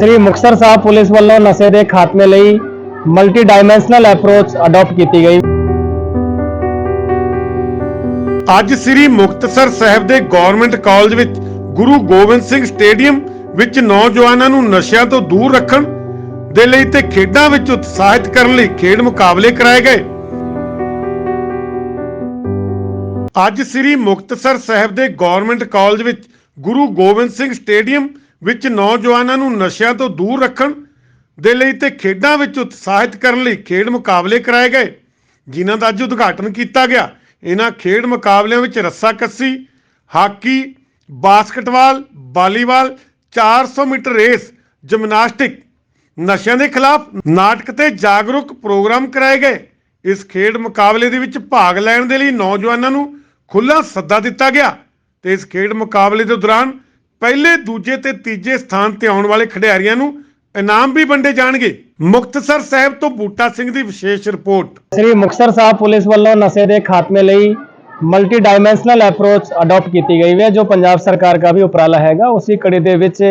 ਸ੍ਰੀ Muktsar Sahib police ਵੱਲੋਂ ਨਸ਼ੇ ਦੇ ਖਾਤਮੇ ਲਈ ਮਲਟੀ ਡਾਈਮੈਂਸ਼ਨਲ ਅਪਰੋਚ ਅਡਾਪਟ ਕੀਤੀ ਗਈ। ਅੱਜ ਸ੍ਰੀ ਮੁਕਤਸਰ ਸਾਹਿਬ ਦੇ ਗਵਰਨਮੈਂਟ ਕਾਲਜ ਵਿੱਚ ਗੁਰੂ ਗੋਬਿੰਦ ਸਿੰਘ ਸਟੇਡੀਅਮ ਵਿੱਚ ਨੌਜਵਾਨਾਂ ਨੂੰ ਨਸ਼ਿਆਂ ਤੋਂ ਦੂਰ ਰੱਖਣ ਦੇ ਲਈ ਤੇ ਖੇਡਾਂ ਵਿੱਚ ਉਤਸ਼ਾਹਿਤ ਕਰਨ ਲਈ ਖੇਡ ਮੁਕਾਬਲੇ ਕਰਾਏ ਗਏ। ਅੱਜ ਸ੍ਰੀ ਮੁਕਤਸਰ ਸਾਹਿਬ ਦੇ ਗਵਰਨਮੈਂਟ ਕਾਲਜ ਵਿੱਚ ਗੁਰੂ ਗੋਬਿੰਦ ਸਿੰਘ ਸਟੇਡੀਅਮ ਵਿੱਚ ਨੌਜਵਾਨਾਂ ਨੂੰ ਨਸ਼ਿਆਂ ਤੋਂ ਦੂਰ ਰੱਖਣ ਦੇ ਲਈ ਤੇ ਖੇਡਾਂ ਵਿੱਚ ਉਤਸ਼ਾਹਿਤ ਕਰਨ ਲਈ ਖੇਡ ਮੁਕਾਬਲੇ ਕਰਾਏ ਗਏ, ਜਿਨ੍ਹਾਂ ਦਾ ਅੱਜ ਉਦਘਾਟਨ ਕੀਤਾ ਗਿਆ। ਇਹਨਾਂ ਖੇਡ ਮੁਕਾਬਲਿਆਂ ਵਿੱਚ ਰੱਸਾਕੱਸੀ hockey, basketball, volleyball 400 metre race, gymnastic, ਨਸ਼ਿਆਂ ਦੇ ਖਿਲਾਫ ਨਾਟਕ ਤੇ ਜਾਗਰੂਕ ਪ੍ਰੋਗਰਾਮ ਕਰਾਏ ਗਏ। ਇਸ ਖੇਡ ਮੁਕਾਬਲੇ ਦੇ ਵਿੱਚ ਭਾਗ ਲੈਣ ਦੇ ਲਈ ਨੌਜਵਾਨਾਂ ਨੂੰ ਖੁੱਲਾ ਸੱਦਾ ਦਿੱਤਾ ਗਿਆ ਤੇ ਇਸ ਖੇਡ ਮੁਕਾਬਲੇ ਦੇ ਦੌਰਾਨ ਪਹਿਲੇ, ਦੂਜੇ ਤੇ ਤੀਜੇ ਸਥਾਨ ਤੇ ਆਉਣ ਵਾਲੇ ਖਿਡਾਰੀਆਂ ਨੂੰ ਇਨਾਮ ਵੀ ਵੰਡੇ ਜਾਣਗੇ। ਮੁਕਤਸਰ ਸਾਹਿਬ ਤੋਂ ਬੂਟਾ ਸਿੰਘ ਦੀ ਵਿਸ਼ੇਸ਼ ਰਿਪੋਰਟ। ਸ੍ਰੀ ਮੁਕਤਸਰ ਸਾਹਿਬ ਪੁਲਿਸ ਵੱਲੋਂ ਨਸ਼ੇ ਦੇ ਖਾਤਮੇ ਲਈ ਮਲਟੀ ਡਾਈਮੈਂਸ਼ਨਲ ਅਪਰੋਚ ਅਡਾਪਟ ਕੀਤੀ ਗਈ ਹੈ, ਜੋ ਪੰਜਾਬ ਸਰਕਾਰ ਦਾ ਵੀ ਉਪਰਾਲਾ ਹੈਗਾ। ਉਸੇ ਕੜੀ ਦੇ ਵਿੱਚ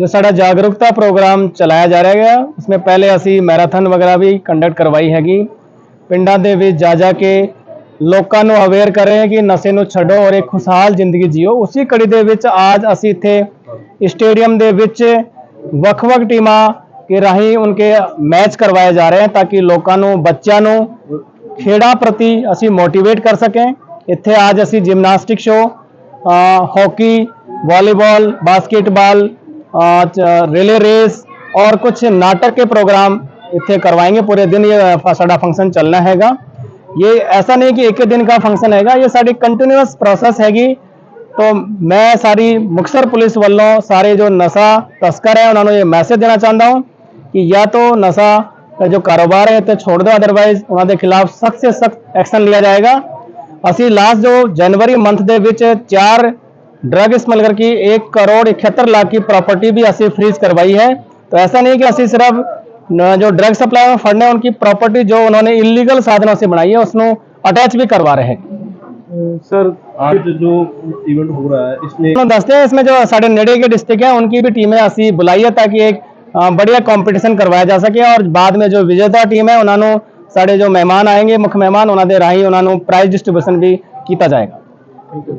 ਜੋ ਸਾਡਾ ਜਾਗਰੂਕਤਾ ਪ੍ਰੋਗਰਾਮ ਚਲਾਇਆ ਜਾ ਰਿਹਾ ਹੈ, ਉਸਮੇ ਪਹਿਲੇ ਅਸੀਂ ਮੈਰਾਥਨ ਵਗੈਰਾ ਵੀ ਕੰਡਕਟ ਕਰਵਾਈ ਹੈਗੀ। ਪਿੰਡਾਂ ਦੇ ਵਿੱਚ ਜਾ ਜਾ ਕੇ ਲੋਕਾਂ ਨੂੰ ਅਵੇਅਰ ਕਰ ਰਹੇ ਹਾਂ ਕਿ ਨਸ਼ੇ ਨੂੰ ਛੱਡੋ ਔਰ ਇੱਕ ਖੁਸ਼ਹਾਲ ਜ਼ਿੰਦਗੀ ਜੀਓ। ਉਸੇ ਕੜੀ ਦੇ ਵਿੱਚ ਆਜ ਅਸੀਂ ਇੱਥੇ ਸਟੇਡੀਅਮ ਦੇ ਵਿੱਚ ਵੱਖ-ਵੱਖ ਟੀਮਾਂ ਕੇ ਰਾਹੀਂ ਉਹਨਕੇ ਮੈਚ ਕਰਵਾਏ ਜਾ ਰਹੇ ਹਨ ਤਾਂ ਕਿ ਲੋਕਾਂ ਨੂੰ, ਬੱਚਿਆਂ ਨੂੰ ਖੇਡਾਂ ਪ੍ਰਤੀ ਅਸੀਂ ਮੋਟੀਵੇਟ ਕਰ ਸਕੇ ਇੱਥੇ ਅੱਜ ਅਸੀਂ gymnastic show hockey volleyball basketball relay race ਔਰ कुछ ਨਾਟਕ के ਪ੍ਰੋਗਰਾਮ ਇੱਥੇ ਕਰਵਾਏਗੇ। ਪੂਰੇ ਦਿਨ ये साढ़ा फंक्शन चलना हैगा ये ऐसा नहीं कि एक ही दिन का फंक्शन हैगा ये साड़ी कंटिन्यूस प्रोसेस हैगी तो मैं सारी मुक्तसर पुलिस वालों सारे जो नशा तस्कर है उन्होंने ये मैसेज देना चाहता हूँ कि या तो नशा का जो कारोबार है तो छोड़ दो अदरवाइज उन्होंने खिलाफ सख्त से सख्त एक्शन लिया जाएगा ਅਸੀਂ ਲਾਸਟ ਜੋ ਜਨਵਰੀ ਮੰਥ ਦੇ ਵਿੱਚ ਚਾਰ ड्रग स्मगलर की एक करोड़ इकहत्तर लाख की प्रॉपर्टी भी ਅਸੀਂ फ्रीज करवाई है तो ऐसा नहीं कि ਅਸੀਂ सिर्फ न- जो ड्रग सप्लाई में फंड है उनकी प्रॉपर्टी जो उन्होंने इलीगल साधनों से बनाई है उसमें अटैच भी करवा रहे हैं। सर आज जो इवेंट हो रहा है इसमें दसते हैं इसमें जो साढ़े नेडे के डिस्ट्रिक्ट है उनकी भी टीमें ऐसी बुलाई है ताकि एक बढ़िया कंपटीशन करवाया जा सके और बाद में जो विजेता टीम है उन्होंने साढ़े जो मेहमान आएँगे मुख्य मेहमान उन्होंने राही उन्होंने प्राइज डिस्ट्रीब्यूशन भी किया जाएगा। Thank you